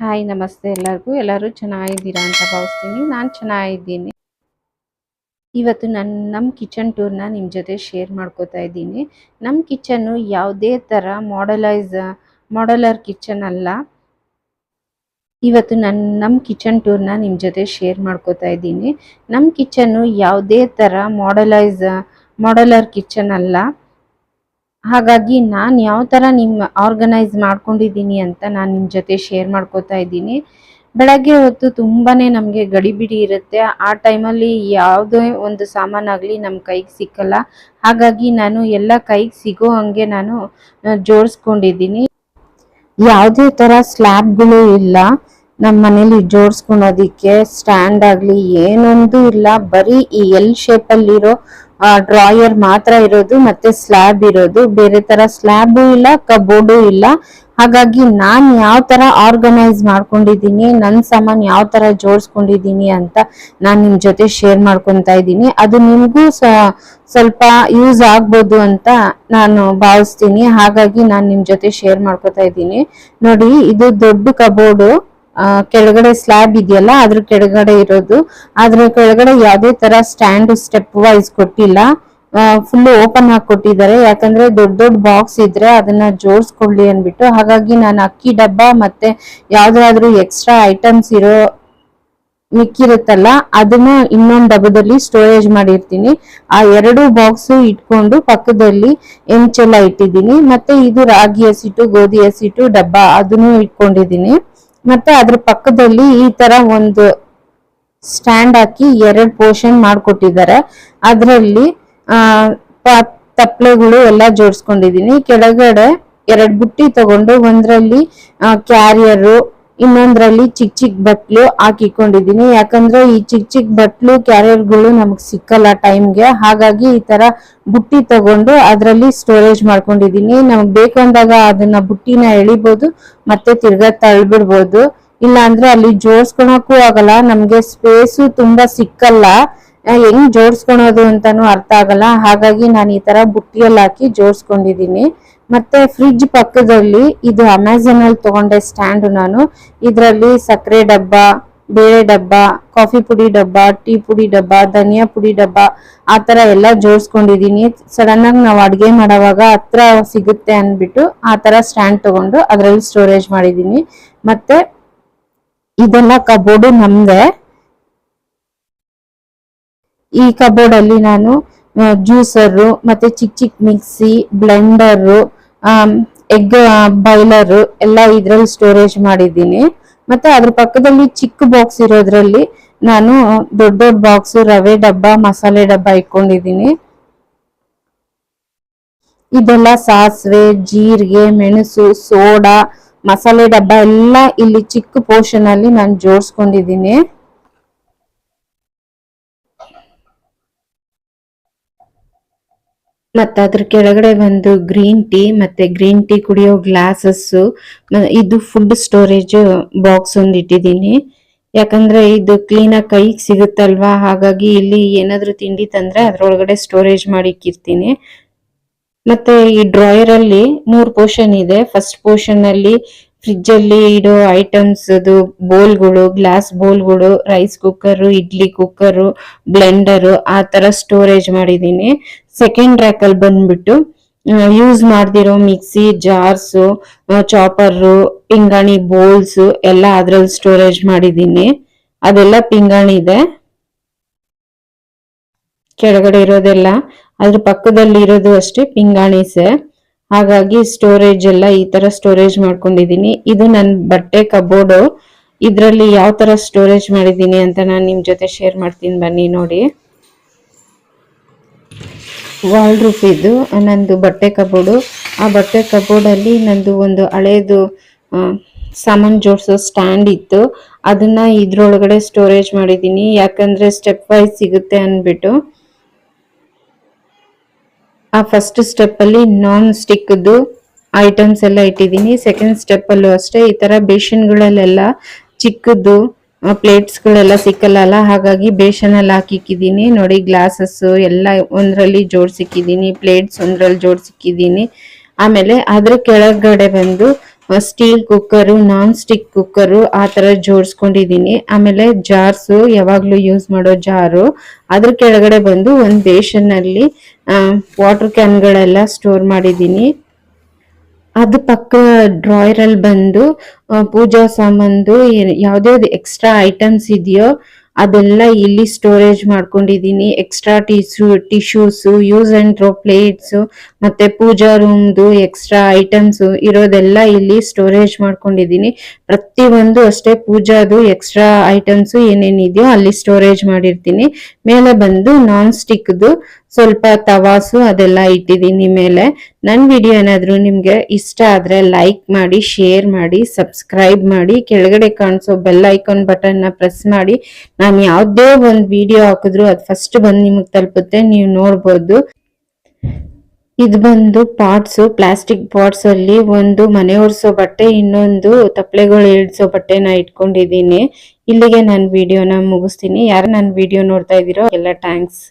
Hi, ನಮಸ್ತೆ ಎಲ್ಲರಿಗೂ. ಎಲ್ಲರೂ ಚೆನ್ನಾಗಿದ್ದೀರಾ ಅಂತ ಭಾವಿಸ್ತೀನಿ. ನಾನು ಚೆನ್ನಾಗಿದ್ದೀನಿ. ಇವತ್ತು ನನ್ನ ನಮ್ಮ ಕಿಚನ್ ಟೂರ್ನ ನಿಮ್ಮ ಜೊತೆ ಶೇರ್ ಮಾಡ್ಕೋತಾ ಇದ್ದೀನಿ. ನಮ್ಮ ಕಿಚನ್ನು ಯಾವುದೇ ಥರ ಮಾಡಲೈಸ್, ಮಾಡಲರ್ ಕಿಚನ್ ಅಲ್ಲ. ಇವತ್ತು ನನ್ನ ನಮ್ಮ ಕಿಚನ್ ಟೂರ್ನ ನಿಮ್ಮ ಜೊತೆ ಶೇರ್ ಮಾಡ್ಕೋತಾ ಇದ್ದೀನಿ. ನಮ್ಮ ಕಿಚನ್ನು ಯಾವುದೇ ಥರ ಮಾಡಲೈಸ್, ಮಾಡಲರ್ ಕಿಚನ್ ಅಲ್ಲ. ಹಾಗಾಗಿ ನಾನು ಯಾವ ಥರ ನಿಮ್ಮ ಆರ್ಗನೈಸ್ ಮಾಡ್ಕೊಂಡಿದ್ದೀನಿ ಅಂತ ನಾನು ನಿಮ್ಮ ಜೊತೆ ಶೇರ್ ಮಾಡ್ಕೋತಾ ಇದ್ದೀನಿ. ಬೆಳಗ್ಗೆ ಹೊತ್ತು ತುಂಬಾನೇ ನಮಗೆ ಗಡಿಬಿಡಿ ಇರುತ್ತೆ. ಆ ಟೈಮಲ್ಲಿ ಯಾವುದೇ ಒಂದು ಸಾಮಾನಾಗಲಿ ನಮ್ಮ ಕೈಗೆ ಸಿಕ್ಕಲ್ಲ. ಹಾಗಾಗಿ ನಾನು ಎಲ್ಲ ಕೈಗೆ ಸಿಗೋ ಹಂಗೆ ನಾನು ಜೋಡಿಸ್ಕೊಂಡಿದ್ದೀನಿ. ಯಾವುದೇ ಥರ ಸ್ಲ್ಯಾಬ್ಗಳು ಇಲ್ಲ. ನಮ್ಮ ಮನೇಲಿ ಜೋಡಿಸ್ಕೊಳೋದಿಕ್ಕೆ ಸ್ಟ್ಯಾಂಡ್ ಆಗಲಿ ಏನೊಂದು ಇಲ್ಲ. ಬರೀ ಈ ಎಲ್ ಶೇಪಲ್ಲಿರೋ ಡ್ರಾಯರ್ ಮಾತ್ರ ಇರೋದು, ಮತ್ತೆ ಸ್ಲ್ಯಾಬ್ ಇರೋದು. ಬೇರೆ ತರ ಸ್ಲ್ಯಾಬು ಇಲ್ಲ ಕಬೋರ್ಡು ಇಲ್ಲ. ಹಾಗಾಗಿ ನಾನು ಯಾವ ತರ ಆರ್ಗನೈಸ್ ಮಾಡ್ಕೊಂಡಿದ್ದೀನಿ ನನ್ನ ಸಾಮಾನು ಯಾವ ತರ ಜೋಡಿಸ್ಕೊಂಡಿದ್ದೀನಿ ಅಂತ ನಾನು ನಿಮ್ ಜೊತೆ ಶೇರ್ ಮಾಡ್ಕೊತಾ ಇದ್ದೀನಿ. ಅದು ನಿಮ್ಗೂ ಸ್ವಲ್ಪ ಯೂಸ್ ಆಗ್ಬೋದು ಅಂತ ನಾನು ಭಾವಿಸ್ತೀನಿ. ಹಾಗಾಗಿ ನಾನು ನಿಮ್ ಜೊತೆ ಶೇರ್ ಮಾಡ್ಕೊತಾ ಇದ್ದೀನಿ. ನೋಡಿ, ಇದು ದೊಡ್ಡ ಕಬೋರ್ಡು ಕೆಳಗಡೆ ಸ್ಲ್ಯಾಬ್ ಇದೆಯಲ್ಲ, ಅದ್ರ ಕೆಳಗಡೆ ಇರೋದು. ಅದ್ರ ಕೆಳಗಡೆ ಯಾವುದೇ ತರ ಸ್ಟ್ಯಾಂಡ್ ಸ್ಟೆಪ್ ವೈಸ್ ಕೊಟ್ಟಿಲ್ಲ. ಫುಲ್ ಓಪನ್ ಆಗಿ ಕೊಟ್ಟಿದ್ದಾರೆ. ಯಾಕಂದ್ರೆ ದೊಡ್ಡ ದೊಡ್ಡ ಬಾಕ್ಸ್ ಇದ್ರೆ ಅದನ್ನ ಜೋಡಿಸ್ಕೊಳ್ಳಿ ಅನ್ಬಿಟ್ಟು ಹಾಗಾಗಿ ನಾನು ಅಕ್ಕಿ ಡಬ್ಬ ಮತ್ತೆ ಯಾವ್ದಾದ್ರು ಎಕ್ಸ್ಟ್ರಾ ಐಟಮ್ಸ್ ಇರೋ ಮಿಕ್ಕಿರುತ್ತಲ್ಲ, ಅದನ್ನ ಇನ್ನೊಂದು ಡಬ್ಬದಲ್ಲಿ ಸ್ಟೋರೇಜ್ ಮಾಡಿರ್ತೀನಿ. ಆ ಎರಡು ಬಾಕ್ಸ್ ಇಟ್ಕೊಂಡು ಪಕ್ಕದಲ್ಲಿ ಎಂಚೆಲ್ಲ ಇಟ್ಟಿದ್ದೀನಿ. ಮತ್ತೆ ಇದು ರಾಗಿ ಹಸಿಟ್ಟು ಗೋಧಿ ಹಸಿಟ್ಟು ಡಬ್ಬ, ಅದನ್ನು ಇಟ್ಕೊಂಡಿದ್ದೀನಿ. ಮತ್ತೆ ಅದ್ರ ಪಕ್ಕದಲ್ಲಿ ಈ ತರ ಒಂದು ಸ್ಟ್ಯಾಂಡ್ ಹಾಕಿ ಎರಡ್ ಪೋರ್ಷನ್ ಮಾಡ್ಕೊಟ್ಟಿದ್ದಾರೆ. ಅದರಲ್ಲಿ, ಆ ತಪ್ಲೆಗಳು ಎಲ್ಲ ಜೋಡಿಸ್ಕೊಂಡಿದೀನಿ ಕೆಳಗಡೆ ಎರಡ್ ಬುಟ್ಟಿ ತಗೊಂಡು ಒಂದ್ರಲ್ಲಿ ಕ್ಯಾರಿಯರ್ ಇನ್ನೊಂದ್ರಲ್ಲಿ ಚಿಕ್ಕ ಚಿಕ್ಕ ಬಟ್ಲು ಹಾಕಿಕೊಂಡಿದೀನಿ ಯಾಕಂದ್ರೆ ಈ ಚಿಕ್ಕ ಚಿಕ್ಕ ಬಟ್ಲು ಕ್ಯಾರಿಯರ್ಗಳು ನಮಗ್ ಸಿಕ್ಕಲ್ಲ ಟೈಮ್ಗೆ. ಹಾಗಾಗಿ ಈ ತರ ಬುಟ್ಟಿ ತಗೊಂಡು ಅದರಲ್ಲಿ ಸ್ಟೋರೇಜ್ ಮಾಡ್ಕೊಂಡಿದೀನಿ ನಮಗ್ ಬೇಕಂದಾಗ ಅದನ್ನ ಬುಟ್ಟಿನ ಎಳಿಬಹುದು ಮತ್ತೆ ತಿರ್ಗಾ ತಳ್ಬಿಡ್ಬೋದು. ಇಲ್ಲ ಅಂದ್ರೆ ಅಲ್ಲಿ ಜೋಡ್ಸ್ಕೊಳಕ್ಕೂ ಆಗಲ್ಲ. ನಮ್ಗೆ ಸ್ಪೇಸು ತುಂಬಾ ಸಿಕ್ಕಲ್ಲ. ಹೆಂಗ್ ಜೋಡ್ಸ್ಕೊಳೋದು ಅಂತಾನು ಅರ್ಥ ಆಗಲ್ಲ. ಹಾಗಾಗಿ ನಾನು ಈ ತರ ಬುಟ್ಟಿಯಲ್ಲಿ ಹಾಕಿ ಜೋಡ್ಸ್ಕೊಂಡಿದೀನಿ ಮತ್ತೆ ಫ್ರಿಡ್ಜ್ ಪಕ್ಕದಲ್ಲಿ ಇದು ಅಮೆಝಾನ್ ಅಲ್ಲಿ ತಗೊಂಡೆ ಸ್ಟ್ಯಾಂಡ್ ನಾನು. ಇದರಲ್ಲಿ ಸಕ್ಕರೆ ಡಬ್ಬ, ಬೇಳೆ ಡಬ್ಬ ಕಾಫಿ ಪುಡಿ ಡಬ್ಬ ಟೀ ಪುಡಿ ಡಬ್ಬ, ಧನಿಯಾ ಪುಡಿ ಡಬ್ಬ ಆ ತರ ಎಲ್ಲ ಜೋಡ್ಸ್ಕೊಂಡಿದೀನಿ ಸಡನ್ ಆಗಿ ನಾವು ಅಡ್ಗೆ ಮಾಡೋವಾಗ ಹತ್ರ ಸಿಗುತ್ತೆ ಅನ್ಬಿಟ್ಟು ಆ ತರ ಸ್ಟ್ಯಾಂಡ್ ತಗೊಂಡು ಅದರಲ್ಲಿ ಸ್ಟೋರೇಜ್ ಮಾಡಿದೀನಿ ಮತ್ತೆ ಇದೆಲ್ಲ ಕಬೋರ್ಡು ನಮ್ದೆ. ಈ ಕಬೋರ್ಡ್ ಅಲ್ಲಿ ನಾನು ಜ್ಯೂಸರು ಮತ್ತೆ ಚಿಕ್ಕ ಚಿಕ್ಕ ಮಿಕ್ಸಿ ಬ್ಲೆಂಡರು ಎಗ್ ಬಾಯ್ಲರ್ ಎಲ್ಲ ಇದ್ರಲ್ಲಿ ಸ್ಟೋರೇಜ್ ಮಾಡಿದ್ದೀನಿ. ಮತ್ತೆ ಅದ್ರ ಪಕ್ಕದಲ್ಲಿ ಚಿಕ್ಕ ಬಾಕ್ಸ್ ಇರೋದ್ರಲ್ಲಿ ನಾನು ದೊಡ್ಡ ದೊಡ್ಡ ಬಾಕ್ಸ್ ರವೆ ಡಬ್ಬ, ಮಸಾಲೆ ಡಬ್ಬ ಇಟ್ಕೊಂಡಿದ್ದೀನಿ. ಇದೆಲ್ಲ ಸಾಸಿವೆ, ಜೀರಿಗೆ, ಮೆಣಸು, ಸೋಡಾ, ಮಸಾಲೆ ಡಬ್ಬ ಎಲ್ಲ ಇಲ್ಲಿ ಚಿಕ್ಕ ಪೋರ್ಷನ್ ಅಲ್ಲಿ ನಾನು ಜೋಡಿಸ್ಕೊಂಡಿದ್ದೀನಿ. ಮತ್ತೆ ಅದ್ರ ಕೆಳಗಡೆ ಒಂದು ಗ್ರೀನ್ ಟೀ ಮತ್ತೆ ಗ್ರೀನ್ ಟೀ ಕುಡಿಯೋ ಗ್ಲಾಸಸ್ ಇದು ಫುಡ್ ಸ್ಟೋರೇಜ್ ಬಾಕ್ಸ್ ಒಂದ್ ಇಟ್ಟಿದ್ದೀನಿ. ಯಾಕಂದ್ರೆ ಇದು ಕ್ಲೀನ್ ಆಗಿ ಕೈಗೆ ಸಿಗುತ್ತಲ್ವಾ? ಹಾಗಾಗಿ ಇಲ್ಲಿ ಏನಾದ್ರು ತಿಂಡಿ ತಂದ್ರೆ ಅದ್ರೊಳಗಡೆ ಸ್ಟೋರೇಜ್ ಮಾಡಿ ಇಕ್ಕಿರ್ತೀನಿ. ಮತ್ತೆ ಈ ಡ್ರಾಯರ್ ಅಲ್ಲಿ ಮೂರ್ ಪೋರ್ಷನ್ ಇದೆ. ಫಸ್ಟ್ ಪೋರ್ಷನ್ ಅಲ್ಲಿ ಫ್ರಿಜ್ ಅಲ್ಲಿ ಇಡೋ ಐಟಮ್ಸ್ ಅದು ಬೋಲ್ಗಳು glass ಬೋಲ್ಗಳು rice cooker idli cooker blender ಆ ತರ ಸ್ಟೋರೇಜ್ ಮಾಡಿದೀನಿ ಸೆಕೆಂಡ್ ರ್ಯಾಕ್ ಅಲ್ಲಿ ಬಂದ್ಬಿಟ್ಟು ಯೂಸ್ ಮಾಡ್ದಿರೋ ಮಿಕ್ಸಿ ಜಾರ್ಸ್ ಚಾಪರ್ ಪಿಂಗಾಣಿ ಬೋಲ್ಸ್ ಎಲ್ಲ ಅದ್ರಲ್ಲಿ ಸ್ಟೋರೇಜ್ ಮಾಡಿದೀನಿ ಅದೆಲ್ಲ ಪಿಂಗಾಣಿ ಇದೆ. ಕೆಳಗಡೆ ಇರೋದೆಲ್ಲ, ಅದ್ರ ಪಕ್ಕದಲ್ಲಿ ಇರೋದು ಅಷ್ಟೇ ಪಿಂಗಾಣಿಸೆ ಹಾಗಾಗಿ ಸ್ಟೋರೇಜ್ ಎಲ್ಲ ಈ ತರ ಸ್ಟೋರೇಜ್ ಮಾಡ್ಕೊಂಡಿದೀನಿ ಇದು ನನ್ನ ಬಟ್ಟೆ ಕಬೋರ್ಡು ಇದ್ರಲ್ಲಿ ಯಾವ ತರ ಸ್ಟೋರೇಜ್ ಮಾಡಿದೀನಿ ಅಂತ ನಾನು ನಿಮ್ ಜೊತೆ ಶೇರ್ ಮಾಡ್ತೀನಿ ಬನ್ನಿ ನೋಡಿ. ವಾಲ್ ರೂಫ್ ಇದು ನಂದು ಬಟ್ಟೆ ಕಬೋರ್ಡ್ ಆ ಬಟ್ಟೆ ಕಬೋರ್ಡ್ ಅಲ್ಲಿ ನಂದು ಒಂದು ಹಳೇದು ಸಾಮಾನ್ ಜೋಡಿಸೋ ಸ್ಟ್ಯಾಂಡ್ ಇತ್ತು. ಅದನ್ನ ಇದ್ರೊಳಗಡೆ ಸ್ಟೋರೇಜ್ ಮಾಡಿದೀನಿ ಯಾಕಂದ್ರೆ ಸ್ಟೆಪ್ ವೈಸ್ ಸಿಗುತ್ತೆ ಅನ್ಬಿಟ್ಟು. ಆ ಫಸ್ಟ್ ಸ್ಟೆಪ್ ಅಲ್ಲಿ ನಾನ್ ಸ್ಟಿಕ್ದು ಐಟಮ್ಸ್ ಎಲ್ಲ ಇಟ್ಟಿದ್ದೀನಿ. ಸೆಕೆಂಡ್ ಸ್ಟೆಪ್ ಅಲ್ಲೂ ಅಷ್ಟೇ, ಈ ತರ ಬೇಷನ್ಗಳಲ್ಲೆಲ್ಲ ಚಿಕ್ಕದ್ದು ಪ್ಲೇಟ್ಸ್ ಗಳೆಲ್ಲ ಸಿಕ್ಕಲ್ಲ ಹಾಗಾಗಿ ಬೇಷನ್ ಅಲ್ಲಿ ಹಾಕಿಕ್ಕಿದ್ದೀನಿ. ನೋಡಿ ಗ್ಲಾಸಸ್ ಎಲ್ಲ ಒಂದ್ರಲ್ಲಿ ಜೋಡ್ಸಿಕ್ಕಿದ್ದೀನಿ ಪ್ಲೇಟ್ಸ್ ಒಂದ್ರಲ್ಲಿ ಜೋಡ್ಸಿಕ್ಕಿದ್ದೀನಿ ಆಮೇಲೆ ಅದ್ರ ಕೆಳಗಡೆ ಬಂದು steel cooker non stick cooker ಆ ತರ ಜೋಡಿಸ್ಕೊಂಡಿದೀನಿ ಆಮೇಲೆ ಜಾರ್ಸು ಯಾವಾಗಲೂ ಯೂಸ್ ಮಾಡೋ ಜಾರು ಅದ್ರ ಕೆಳಗಡೆ ಬಂದು ಒಂದು ಬೇಷನ್ ಅಲ್ಲಿ ವಾಟರ್ ಕ್ಯಾನ್ಗಳೆಲ್ಲ ಸ್ಟೋರ್ ಮಾಡಿದ್ದೀನಿ. ಅದು ಪಕ್ಕ ಡ್ರಾಯರಲ್ಲಿ ಬಂದು ಪೂಜಾ ಸಾಮಾನ್ದು ಯಾವ್ದ್ಯಾವ್ದು ಎಕ್ಸ್ಟ್ರಾ ಐಟಮ್ಸ್ ಇದೆಯೋ, ಅದೆಲ್ಲ ಇಲ್ಲಿ ಸ್ಟೋರೇಜ್ ಮಾಡ್ಕೊಂಡಿದ್ದೀನಿ. Extra tissue tissues use and throw plates ಮತ್ತೆ ಪೂಜಾ ರೂಮ್ದು ಎಕ್ಸ್ಟ್ರಾ ಐಟಮ್ಸು ಇರೋದೆಲ್ಲ ಇಲ್ಲಿ ಸ್ಟೋರೇಜ್ ಮಾಡ್ಕೊಂಡಿದ್ದೀನಿ. ಪ್ರತಿಯೊಂದು ಅಷ್ಟೇ ಪೂಜಾದು ಎಕ್ಸ್ಟ್ರಾ ಐಟಮ್ಸು ಏನೇನಿದೆಯೋ ಅಲ್ಲಿ ಸ್ಟೋರೇಜ್ ಮಾಡಿರ್ತೀನಿ. ಮೇಲೆ ಬಂದು ನಾನ್ ಸ್ಟಿಕ್ದು ಸ್ವಲ್ಪ ತವಾಸು ಅದೆಲ್ಲ ಇಟ್ಟಿದ್ದೀನಿ ಮೇಲೆ. ನನ್ನ ವಿಡಿಯೋ ಏನಾದರೂ ನಿಮಗೆ ಇಷ್ಟ ಆದರೆ ಲೈಕ್ ಮಾಡಿ ಶೇರ್ ಮಾಡಿ ಸಬ್ಸ್ಕ್ರೈಬ್ ಮಾಡಿ, ಕೆಳಗಡೆ ಕಾಣಿಸೋ ಬೆಲ್ ಐಕಾನ್ ಬಟನ್ನ ಪ್ರೆಸ್ ಮಾಡಿ. ನಾನು ಯಾವುದೇ ಒಂದು ವಿಡಿಯೋ ಹಾಕಿದ್ರು ಅದು ಫಸ್ಟ್ ಬಂದು ನಿಮಗೆ ತಲುಪುತ್ತೆ, ನೀವು ನೋಡ್ಬೋದು. ಇದು ಬಂದು ಪಾಟ್ಸ್ ಪ್ಲಾಸ್ಟಿಕ್ ಪಾಟ್ಸ್ ಅಲ್ಲಿ ಒಂದು ಮನೆ ಒರೆಸೋ ಬಟ್ಟೆ, ಇನ್ನೊಂದು ತಪ್ಪಲೆಗಳು ಇಳಿಸೋ ಬಟ್ಟೆನ ಇಟ್ಕೊಂಡಿದ್ದೀನಿ. ಇಲ್ಲಿಗೆ ನಾನು ವಿಡಿಯೋನ ಮುಗಿಸ್ತೀನಿ. ಯಾರು ನನ್ನ ವಿಡಿಯೋ ನೋಡ್ತಾ ಇದ್ದೀರೋ, ಎಲ್ಲ ಥ್ಯಾಂಕ್ಸ್